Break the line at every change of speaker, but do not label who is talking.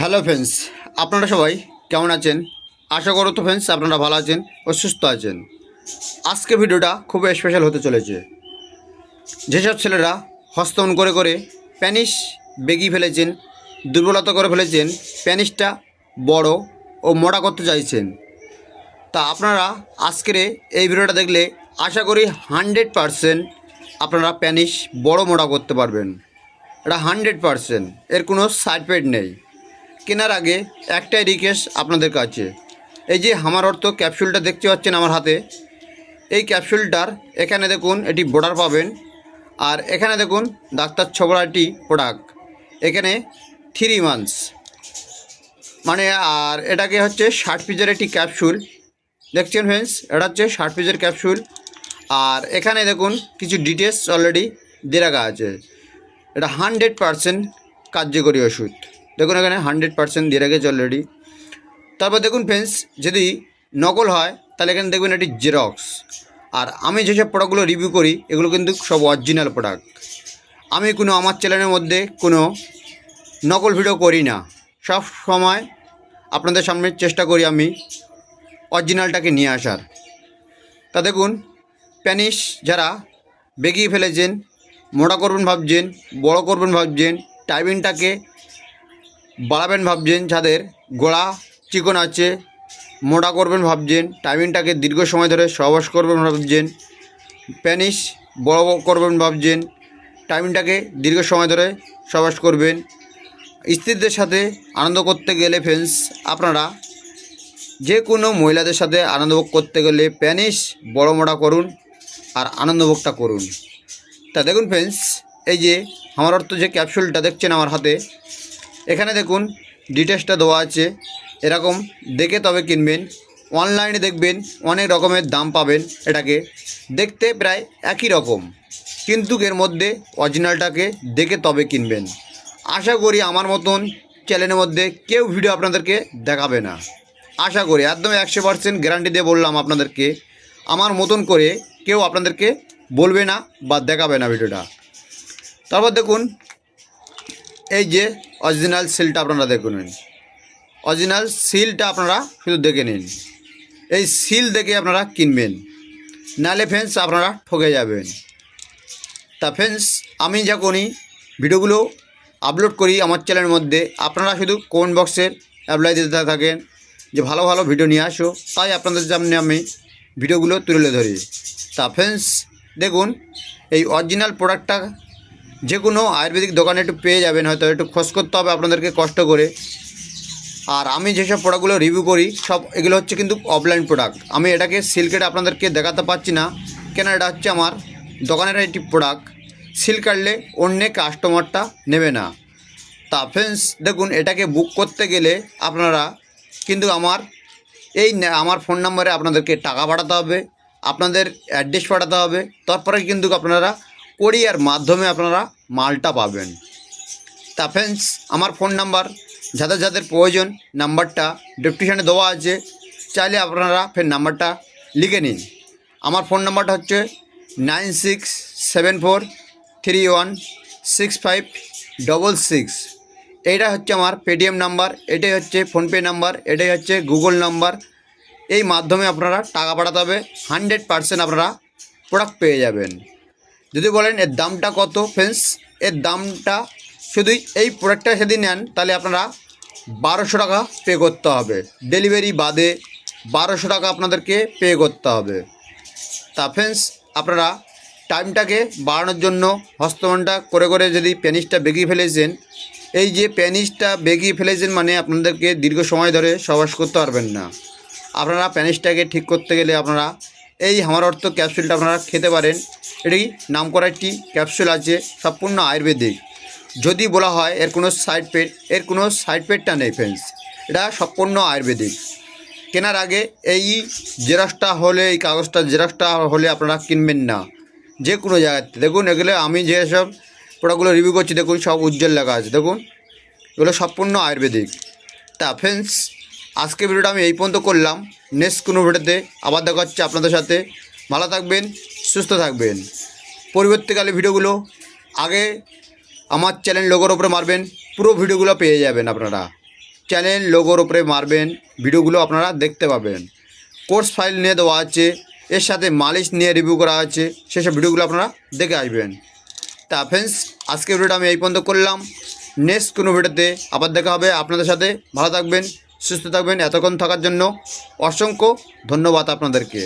Hello friends, আপনারা সবাই কেমন আছেন? আশা করো তো ফ্রেন্ডস, আপনারা ভালো আছেন ও সুস্থ আছেন। আজকে ভিডিওটা খুব স্পেশাল হতে চলেছে। যেসব ছেলেরা হস্তমন করে করে প্যানিস বেগি ফেলেছেন, দুর্বলতা করে ফেলেছেন প্যানিসটা বড় ও মোটা করতে চাইছেন, তা আপনারা আজকের এই ভিডিওটা দেখলে আশা করি হানড্রেড পারসেন্ট আপনারা প্যানিস বড় মোটা করতে পারবেন। এটা হানড্রেড পারসেন্ট, এর কোনো সাইড নেই। কেনার আগে একটাই রিকোয়েস্ট আপনাদের কাছে। এই যে আমার অর্থ ক্যাপসুলটা দেখতে পাচ্ছেন আমার হাতে, এই ক্যাপসুলটার এখানে দেখুন এটি বর্ডার পাবেন, আর এখানে দেখুন ডাক্তার ছবড়াটি প্রোডাক্ট এখানে থ্রি মান্থস মানে আর এটাকে হচ্ছে ষাট পিসের একটি ক্যাপসুল দেখছেন ফ্রেন্ডস এটা হচ্ছে ষাট পিজের ক্যাপসুল আর এখানে দেখুন কিছু ডিটেলস অলরেডি দিয়ে রাখা আছে। এটা হানড্রেড পারসেন্ট কার্যকরী ওষুধ। দেখুন এখানে হানড্রেড পারসেন্ট দিয়ে রেখেছে অলরেডি তারপর দেখুন ফ্রেন্ডস যদি নকল হয়, তাহলে এখানে দেখবেন এটি জেরক্স আর আমি যেসব প্রোডাক্টগুলো রিভিউ করি, এগুলো কিন্তু সব অরিজিনাল প্রোডাক্ট আমি কোনো আমার চ্যানেলের মধ্যে কোনো নকল ভিডিও করি না। সব সময় আপনাদের সামনে চেষ্টা করি আমি অরিজিনালটাকে নিয়ে আসার। তা দেখুন প্যানিস যারা বেগিয়ে ফেলেছেন, মোটা করবেন ভাবছেন, বড় করবেন ভাবছেন টাইমিংটাকে বাড়াবেন ভাবছেন যাদের গোড়া, চিকন আছে, মোটা করবেন ভাবছেন টাইমিংটাকে দীর্ঘ সময় ধরে সহবাস করবেন ভাবছেন প্যানিস বড় করবেন ভাবছেন টাইমিংটাকে দীর্ঘ সময় ধরে সহবাস করবেন। স্ত্রীদের সাথে আনন্দ করতে গেলে ফ্রেন্ডস আপনারা যে কোনো মহিলাদের সাথে আনন্দভোগ করতে গেলে প্যানিস বড় মোটা করুন আর আনন্দভোগটা করুন। তা দেখুন ফ্রেন্ডস এই যে, আমার অর্থ যে ক্যাপসুলটা দেখছেন আমার হাতে এখানে দেখুন ডিটেলসটা দেওয়া আছে। এরকম দেখে তবে কিনবেন। অনলাইনে দেখবেন অনেক রকমের দাম পাবেন এটাকে। দেখতে প্রায় একই রকম। কিন্তু এর মধ্যে অরিজিনালটাকে দেখে তবে কিনবেন। আশা করি আমার মতন চ্যানেলের মধ্যে কেউ ভিডিও আপনাদেরকে দেখাবে না। আশা করি, একদম একশো পার্সেন্ট গ্যারান্টি দিয়ে বললাম আপনাদেরকে। আমার মতন করে কেউ আপনাদেরকে বলবে না বা দেখাবে না ভিডিওটা তারপর দেখুন এই যে অরিজিনাল সিলটা আপনারা দেখুন অরিজিনাল সিলটা আপনারা শুধু দেখে নিন। এই সিল দেখে আপনারা কিনবেন। নালে ফ্রেন্ডস আপনারা ঠকে যাবেন। তা ফ্রেন্ডস আমি যা করি ভিডিওগুলো আপলোড করি আমার চ্যানেলের মধ্যে, আপনারা শুধু কমেন্ট বক্সের অ্যাপ্লাই দিতে থাকেন যে ভালো ভালো ভিডিও নিয়ে আসো, তাই আপনাদের সামনে আমি ভিডিওগুলো তুলে ধরি। তা ফ্রেন্ডস দেখুন, এই অরিজিনাল প্রোডাক্টটা যে কোনো আয়ুর্বেদিক দোকানে একটু পেয়ে যাবেন, হয়তো একটু খোঁজ করতে হবে আপনাদেরকে কষ্ট করে। আর আমি যেসব প্রোডাক্টগুলো রিভিউ করি, সব এগুলো হচ্ছে কিন্তু অফলাইন প্রোডাক্ট আমি এটাকে সিল্কেটে আপনাদেরকে দেখাতে পারছি না। কেন এটা হচ্ছে আমার দোকানের একটি প্রোডাক্ট সিল কাটলে অন্য কাস্টমারটা নেবে না। তা ফ্রেন্ডস দেখুন, এটাকে বুক করতে গেলে আপনারা কিন্তু আমার এই আমার ফোন নাম্বারে আপনাদেরকে টাকা পাঠাতে হবে, আপনাদের অ্যাড্রেস পাঠাতে হবে। তারপরে কিন্তু আপনারা কোরিয়ার মাধ্যমে আপনারা মালটা পাবেন। তা ফ্রেন্ডস আমার ফোন নাম্বার যাদের যাদের প্রয়োজন নাম্বারটা ডেসক্রিপশানে দেওয়া আছে। চাইলে আপনারা ফের নাম্বারটা লিখে নিন। আমার ফোন নাম্বারটা হচ্ছে nine six seven four three one six five double six এইটা হচ্ছে আমার পেটিএম নাম্বার এটাই হচ্ছে ফোনপে নাম্বার এটাই হচ্ছে গুগল নাম্বার এই মাধ্যমে আপনারা টাকা পাঠাতে হবে। হানড্রেড পারসেন্ট আপনারা প্রোডাক্ট পেয়ে যাবেন। যদি বলেন এর দামটা কত ফ্রেন্ডস এর দামটা শুধুই এই প্রোডাক্টটা যদি নেন, তাহলে আপনারা বারোশো টাকা পে করতে হবে। ডেলিভারি বাদে বারোশো টাকা আপনাদেরকে পে করতে হবে। তা ফ্রেন্ডস আপনারা টাইমটাকে বাড়ানোর জন্য হস্তমনটা করে করে যদি প্যানিসটা বেগিয়ে ফেলেছেন, এই যে প্যানিসটা বেগিয়ে ফেলেছেন মানে আপনাদেরকে দীর্ঘ সময় ধরে সবাস করতে পারবেন না। আপনারা প্যানিসটাকে ঠিক করতে গেলে আপনারা এই আমার অর্থ ক্যাপসুলটা আপনারা খেতে পারেন। এটি নাম করা একটি ক্যাপসুল আছে, সম্পূর্ণ আয়ুর্বেদিক। যদি বলা হয় এর কোনো সাইড পেট এর কোনো সাইড পেটটা নেই ফ্রেন্ডস এটা সম্পূর্ণ আয়ুর্বেদিক। কেনার আগে এই জেরক্সটা হলে, এই কাগজটা জেরক্সটা হলে আপনারা কিনবেন না। যে কোনো জায়গাতে। দেখুন, এগুলো আমি যেসব প্রোডাক্টগুলো রিভিউ করছি, দেখুন সব উজ্জ্বল লেখা আছে। দেখুন, এগুলো সম্পূর্ণ আয়ুর্বেদিক। তা ফ্রেন্ডস আজকে ভিডিওটা আমি এই পর্যন্ত করলাম। নেক্সট কোনো ভিডিওতে আবার দেখা হচ্ছে আপনাদের সাথে। ভালো থাকবেন, সুস্থ থাকবেন। পরবর্তীকালে ভিডিওগুলো আগে আমার চ্যানেল লোগোর ওপরে মারবেন, পুরো ভিডিওগুলো পেয়ে যাবেন আপনারা। চ্যানেল লোগোর ওপরে মারবেন, ভিডিওগুলো আপনারা দেখতে পাবেন। কোর্স ফাইল নিয়ে দেওয়া আছে, এর সাথে মালিশ নিয়ে রিভিউ করা আছে, সেসব ভিডিওগুলো আপনারা দেখে আসবেন। তা ফ্রেন্ডস আজকে ভিডিওটা আমি এই পর্যন্ত করলাম। নেক্সট কোনো ভিডিওতে আবার দেখা হবে আপনাদের সাথে। ভালো থাকবেন সুস্থ থাকবেন এতক্ষণ থাকার জন্য অসংখ্য ধন্যবাদ আপনাদেরকে।